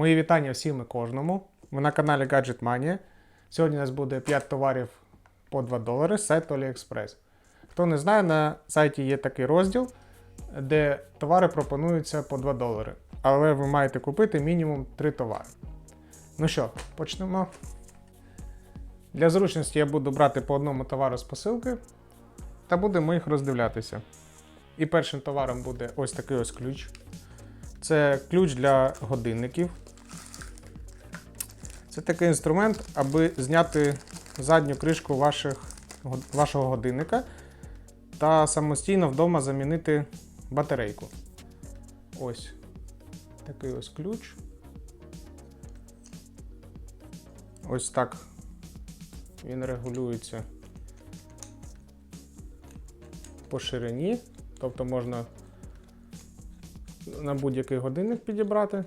Мої вітання всім і кожному. Ви на каналі Gadget Mania. Сьогодні у нас буде 5 товарів по 2 долари з сайту AliExpress. Хто не знає, на сайті є такий розділ, де товари пропонуються по 2 долари. Але ви маєте купити мінімум 3 товари. Ну що, почнемо. Для зручності я буду брати по одному товару з посилки та будемо їх роздивлятися. І першим товаром буде ось такий ось ключ. Це ключ для годинників. Це такий інструмент, аби зняти задню кришку ваших, вашого годинника та самостійно вдома замінити батарейку. Ось такий ось ключ. Ось так він регулюється по ширині, тобто можна на будь-який годинник підібрати,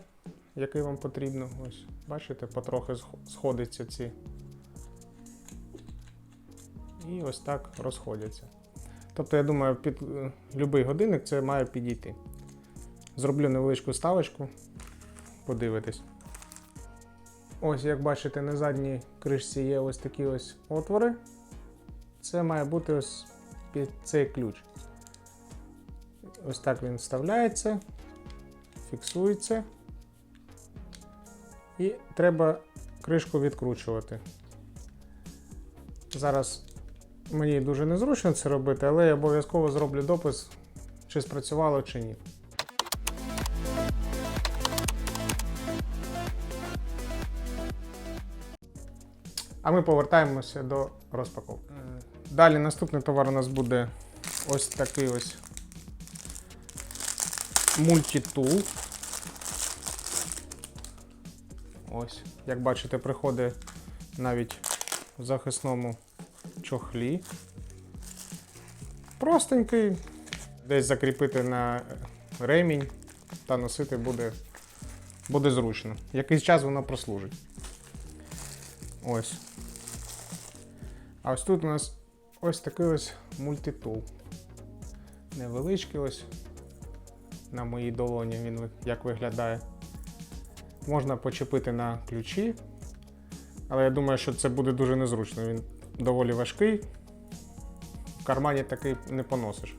який вам потрібно. Ось, бачите, потрохи сх- сходяться ці. І ось так розходяться. Тобто, я думаю, під е, будь-який годинник це має підійти. Зроблю невеличку ставочку, подивитись. Ось, як бачите, на задній кришці є ось такі ось отвори. Це має бути ось під цей ключ. Ось так він вставляється, фіксується. І треба кришку відкручувати. Зараз мені дуже незручно це робити, але я обов'язково зроблю допис, чи спрацювало, чи ні. А ми повертаємося до розпаковки. Е, Далі наступний товар у нас буде ось такий ось мультитул. Ось, як бачите, приходить навіть в захисному чохлі. Простенький, десь закріпити на ремінь та носити буде, буде зручно. Якийсь час воно прослужить. Ось. А ось тут у нас ось такий ось мультитул. Невеличкий ось на моїй долоні він як виглядає. Можна почепити на ключі, але я думаю, що це буде дуже незручно. Він доволі важкий. В кармані такий не поносиш.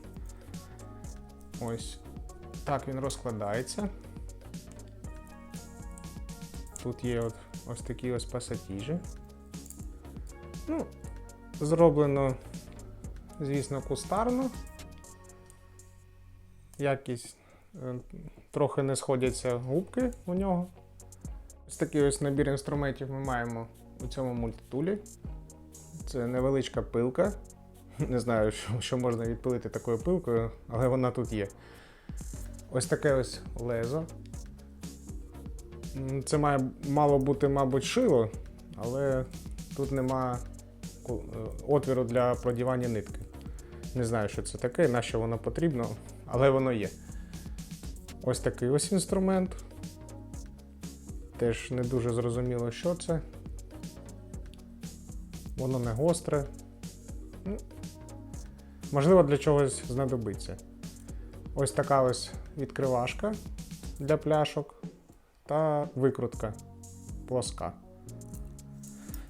Ось так він розкладається. Тут є от ось такі ось пасатіжі. Ну, зроблено, звісно, кустарно. Якість е, трохи не сходяться губки у нього. Ось такий ось набір інструментів ми маємо у цьому мультитулі. Це невеличка пилка. Не знаю, що, можна відпилити такою пилкою, але вона тут є. Ось таке ось лезо. Це має мало бути, мабуть, шило, але тут нема е, отвіру для продівання нитки. Не знаю, що це таке, на що воно потрібно, але воно є. Ось такий ось інструмент. Теж не дуже зрозуміло, що це. Воно не гостре. Ну, Можливо, для чогось знадобиться. Ось така ось відкривашка для пляшок та викрутка плоска.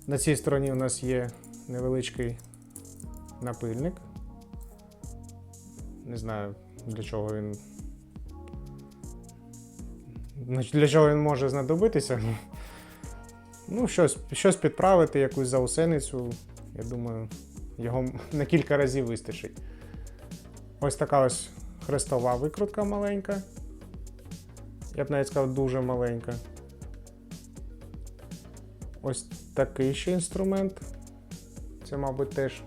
На цій стороні у нас є невеличкий напильник. Не знаю, для чого він. Для чого він може знадобитися. Ну, щось, щось підправити, якусь заусеницю. Я думаю, його на кілька разів вистачить. Ось така ось хрестова викрутка маленька. Я б навіть сказав, дуже маленька. Ось такий ще інструмент. Це, мабуть, теж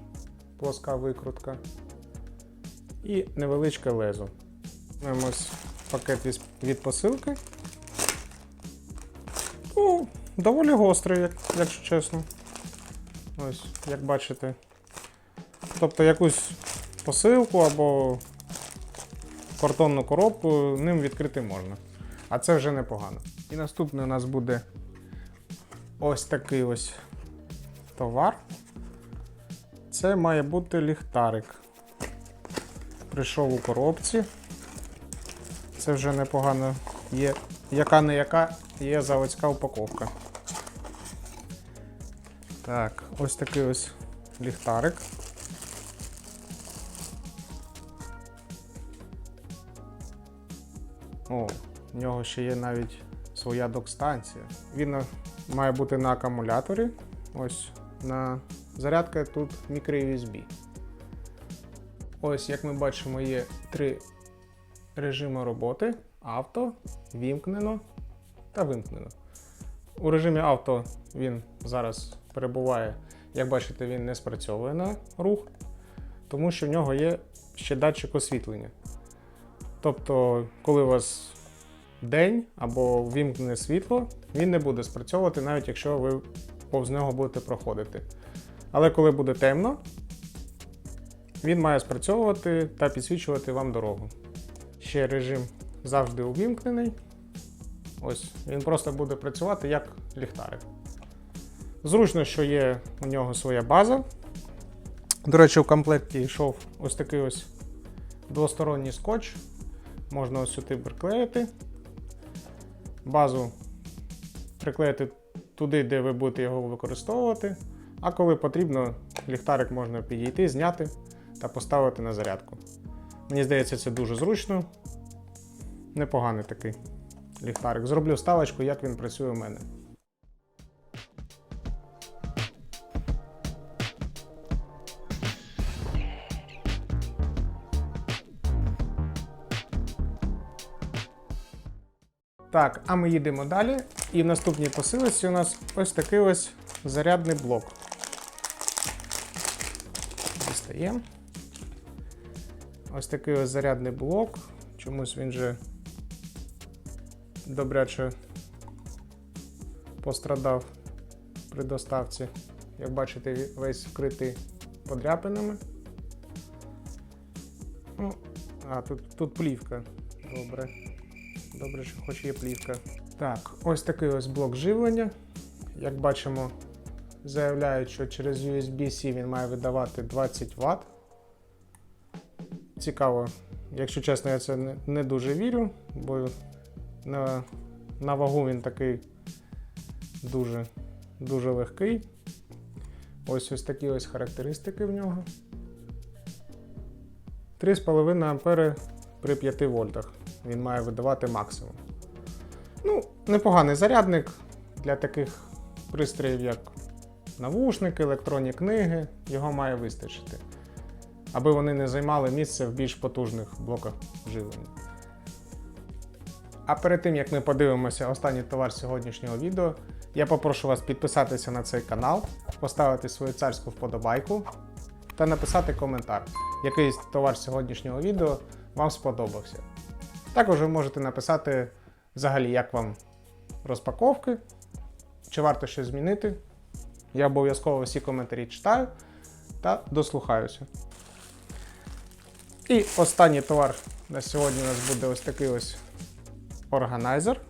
плоска викрутка. І невеличке лезо. Ось пакет від, посилки. Ну, доволі гострий, як, якщо чесно. Ось, як бачите. Тобто якусь посилку або картонну коробку ним відкрити можна. А це вже непогано. І наступний у нас буде ось такий ось товар. Це має бути ліхтарик. Прийшов у коробці. Це вже непогано є яка не яка є заводська упаковка. Так, ось такий ось ліхтарик. О, в нього ще є навіть своя док-станція. Він е, має бути на акумуляторі. Ось на зарядка тут мікро-USB. Ось, як ми бачимо, є три режими роботи: авто, вімкнено та вимкнено. У режимі авто він зараз перебуває, як бачите, він не спрацьовує на рух, тому що в нього є ще датчик освітлення. Тобто, коли у вас день або вімкнене світло, він не буде спрацьовувати, навіть якщо ви повз нього будете проходити. Але коли буде темно, він має спрацьовувати та підсвічувати вам дорогу. Ще режим завжди увімкнений. Ось він просто буде працювати як ліхтарик. Зручно, що є у нього своя база. До речі, в комплекті йшов ось такий ось двосторонній скотч. Можна ось сюди приклеїти. Базу приклеїти туди, де ви будете його використовувати. А коли потрібно, ліхтарик можна підійти, зняти та поставити на зарядку. Мені здається, це дуже зручно. Непоганий такий ліхтарик. Зроблю ставочку, як він працює у мене. Так, а ми їдемо далі. І в наступній посилці у нас ось такий ось зарядний блок. Дістаємо. Ось такий ось зарядний блок. Чомусь він же добряче пострадав при доставці. Як бачите, весь вкритий подряпинами. Ну, а, тут, тут плівка. Добре. Добре, що хоч є плівка. Так, ось такий ось блок живлення. Як бачимо, заявляють, що через USB-C він має видавати 20 Вт. Цікаво, якщо чесно, я це не, дуже вірю, бо на, на вагу він такий дуже, дуже легкий. Ось ось такі ось характеристики в нього. 3,5 ампери при 5 вольтах. Він має видавати максимум. Ну, непоганий зарядник для таких пристроїв, як навушники, електронні книги. Його має вистачити. Аби вони не займали місце в більш потужних блоках живлення. А перед тим як ми подивимося останній товар сьогоднішнього відео, я попрошу вас підписатися на цей канал, поставити свою царську вподобайку та написати коментар, який товар сьогоднішнього відео вам сподобався. Також ви можете написати взагалі, як вам розпаковки, чи варто щось змінити. Я обов'язково всі коментарі читаю та дослухаюся. І останній товар на сьогодні у нас буде ось такий ось органайзер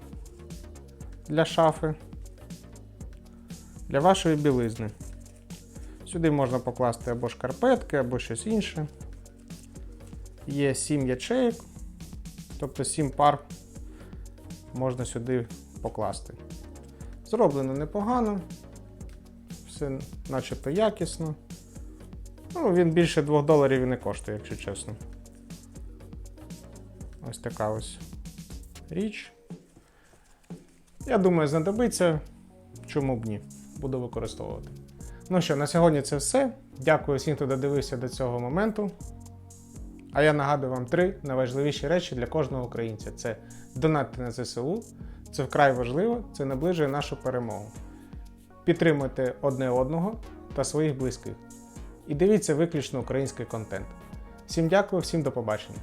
для шафи. Для вашої білизни. Сюди можна покласти або шкарпетки, або щось інше. Є 7 ячеїк, тобто 7 пар можна сюди покласти. Зроблено непогано, все начебто якісно. Ну, він більше 2 доларів і не коштує, якщо чесно. Ось така ось річ. Я думаю, знадобиться. Чому б ні? Буду використовувати. Ну що, на сьогодні це все. Дякую всім, хто додивився до цього моменту. А я нагадую вам три найважливіші речі для кожного українця: це донатити на ЗСУ, це вкрай важливо, це наближує нашу перемогу. Підтримуйте одне одного та своїх близьких. І дивіться виключно український контент. Всім дякую, всім до побачення.